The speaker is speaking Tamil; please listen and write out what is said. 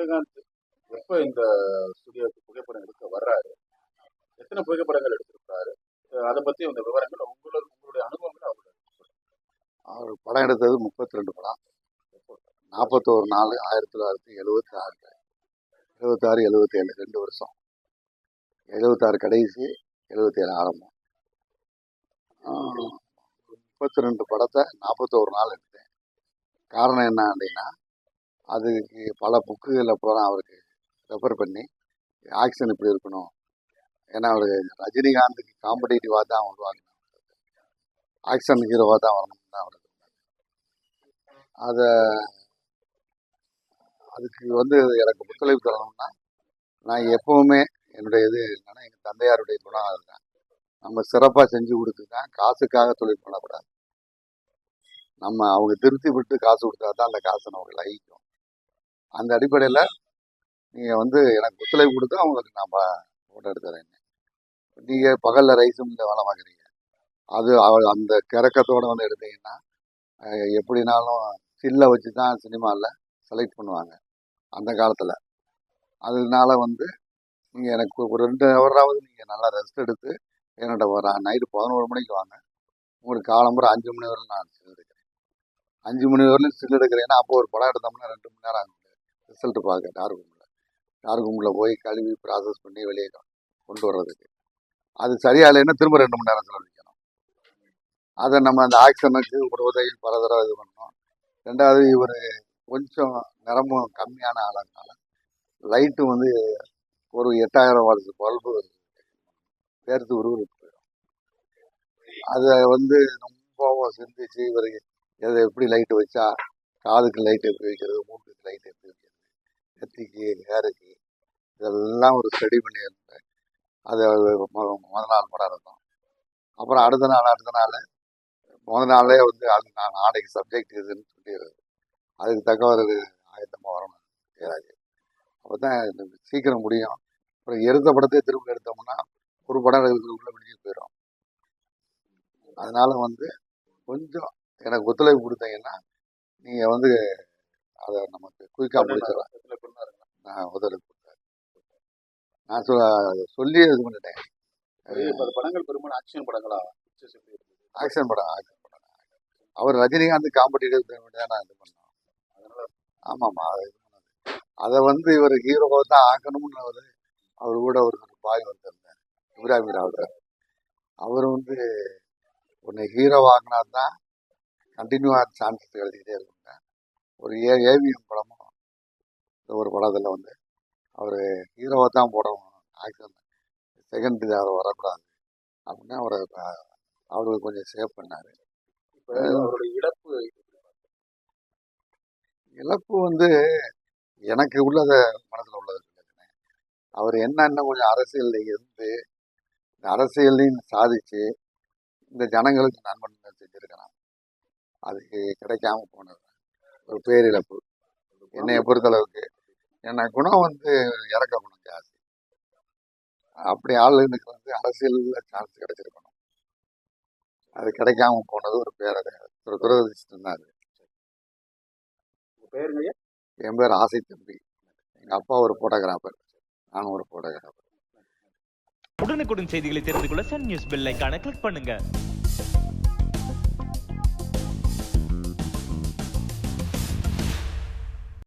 விஜயகாந்த் எப்போ இந்த ஸ்டுடியோக்கு புகைப்படம் எடுக்க வர்றாரு? எத்தனை புகைப்படங்கள் எடுத்திருக்காரு அதை பத்தி அந்த விவரங்கள் உங்களோட உங்களுடைய அனுபவங்கள் அவரோட அவர் படம் எடுத்தது முப்பத்தி ரெண்டு படம். நாற்பத்தோரு நாள் ஆயிரத்தி தொள்ளாயிரத்தி எழுபத்தி ஆறு எழுபத்தாறு எழுபத்தி ஏழு ரெண்டு வருஷம். எழுபத்தாறு கடைசி எழுபத்தி ஏழு ஆரம்பம். முப்பத்தி ரெண்டு படத்தை நாற்பத்தோரு நாள் எடுத்தேன். காரணம் என்ன அப்படின்னா அதுக்கு பல புக்குகளை பூரா அவருக்கு ரெஃபர் பண்ணி ஆக்ஷன் இப்படி இருக்கணும். ஏன்னா அவருக்கு ரஜினிகாந்துக்கு காம்படேட்டிவாக தான் உருவாக்கணும் ஆக்ஷன் ஹீரோவாக தான் வரணும் தான் அவருக்கு அதை அதுக்கு வந்து எனக்கு ஒத்துழைப்பு தரணும்னா நான் எப்பவுமே என்னுடைய இது என்னன்னா எங்கள் தந்தையாருடைய குணம் அதுதான் நம்ம சிறப்பாக செஞ்சு கொடுத்துதான் காசுக்காக தொழில் பண்ணக்கூடாது. நம்ம அவங்க திருப்தி விட்டு காசு கொடுத்தா தான் அந்த காசை நமக்கு லகிக்கும் அந்த அடிப்படையில் நீங்கள் வந்து எனக்கு ஒத்துழைப்பு கொடுத்து அவங்களுக்கு நான் ஃபோட்டோ எடுத்து தரேன் நீங்கள் பகலில் ரைஸும் மில்லில் வேலை பார்க்குறீங்க. அது அவள் அந்த கிறக்கத்தோடு வந்து எடுத்தீங்கன்னா எப்படினாலும் சில்லை வச்சு தான் சினிமாவில் செலக்ட் பண்ணுவாங்க அந்த காலத்தில். அதனால வந்து நீங்கள் எனக்கு ஒரு ரெண்டு ஹவராவது நீங்கள் நல்லா ரெஸ்ட் எடுத்து என்னோட வர நைட்டு பதினோரு மணிக்கு வாங்க. உங்களுக்கு காலம்புறம் அஞ்சு மணி வரையும் நான் ஸ்டில் எடுக்கிறேன். அஞ்சு மணி வரையிலும் ஸ்டில் எடுக்கிறேன்னா அப்போ ஒரு படம் எடுத்தோம்னா ரெண்டு மணி நேரம் ஆகும். ரிசல்ட்டு பார்க்க டார்கும்ல ரூமில் ரூமில் போய் கழுவி ப்ராசஸ் பண்ணி வெளியே கொண்டு வர்றதுக்கு. அது சரியாகலைன்னா இல்லைன்னா திரும்ப ரெண்டு மணி நேரம் செலவழிக்கணும். அதை நம்ம அந்த ஆக்சனுக்கு ஒரு உதவி பல தடவை இது பண்ணோம் ரெண்டாவது இவர் கொஞ்சம் நிறமும் கம்மியான ஆளுங்கனால லைட்டு வந்து ஒரு எட்டாயிரம் வாட்ஸ் பல்பு பேர்த்து உருவருக்கு போயிடும். அதை வந்து ரொம்ப சிந்திச்சு இவர் எதை எப்படி லைட்டு வச்சா காதுக்கு லைட் எப்படி வைக்கிறது மூக்குக்கு லைட் எப்படி வைக்கிறது இதெல்லாம் ஒரு ஸ்டடி பண்ணி இருந்தேன். அது முதல் நாள் படம் இருக்கும். அப்புறம் அடுத்த நாள் அடுத்த நாள் முதல் நாளே வந்து அது நான் நாளைக்கு சப்ஜெக்ட் இதுன்னு சொல்லிடுறது அதுக்கு தக்க ஒரு ஆயத்தமாக வரணும். ஏதாச்சும் அப்போ தான் சீக்கிரம் முடியும். அப்புறம் எடுத்த படத்தை திரும்ப எடுத்தோம்னா ஒரு படம் எடுக்கிறதுக்குள்ளே முடிஞ்சு போயிடும் அதனால் வந்து கொஞ்சம் எனக்கு ஒத்துழைப்பு கொடுத்தீங்கன்னா நீங்கள் வந்து அதை நமக்கு குயிக்காக முடிச்சிடலாம். நான் ஒத்துழைப்பு கொடுத்தேன். நான் சொல்ல சொல்லி இது பண்ணிட்டேன். படங்கள் பெரும்பாலும் ஆக்ஷன் படங்களா? ஆக்ஷன் படம் ஆக்ஷன் படம் அவர் ரஜினிகாந்த் காம்படிட்டிவ் தான் நான் இது பண்ணோம். அதனால ஆமாம்மா அது அதை வந்து இவர் ஹீரோவை தான் ஆக்கணும்னு அவர் அவர் கூட ஒரு பாய் வந்திருந்தார் இப்ராஹிம் ராவுதர் அவர் வந்து உன்னை ஹீரோ ஆக்கினா தான் கண்டினியூவாக சான்சஸ் கிடைச்சிக்கிட்டே இருக்குங்க ஒரு ஏ ஏவிஎம் படமும் ஒரு படத்தில் வந்து அவர் ஹீரோவை தான் போடணும் ஆக்ஷன் செகண்ட் இது அவர் வரக்கூடாது. அப்படின்னு அவரை அவருக்கு கொஞ்சம் சேவ் பண்ணார். இழப்பு இழப்பு வந்து எனக்கு உள்ளத மனசுல உள்ளது அவர் என்னென்ன கொஞ்சம் அரசியல்ல இருந்து இந்த அரசியலையும் சாதிச்சு இந்த ஜனங்களுக்கு நன்மன் செஞ்சிருக்கிறான். அதுக்கு கிடைக்காம போனது ஒரு பேரிழப்பு. என்னைய பொறுத்தளவுக்கு. என்ன குணம் வந்து இறக்க குணம் ஜாஸ்தி. அப்படி ஆளுங்களுக்கு வந்து அரசியல்ல சான்ஸ் கிடைச்சிருக்கணும். அது கிடைக்காம போனது ஒரு பேரடை ஒரு துரதிருஷ்டம் தான் அது. என் பேர் ஆசை தம்பி. எங்கள் அப்பா ஒரு ஃபோட்டோகிராஃபர் நானும் ஒரு ஃபோட்டோகிராஃபர் உடனுக்குடன் செய்திகளை தெரிந்து கொள்ள சன் நியூஸ் பெல் ஐகானை கிளிக் பண்ணுங்க.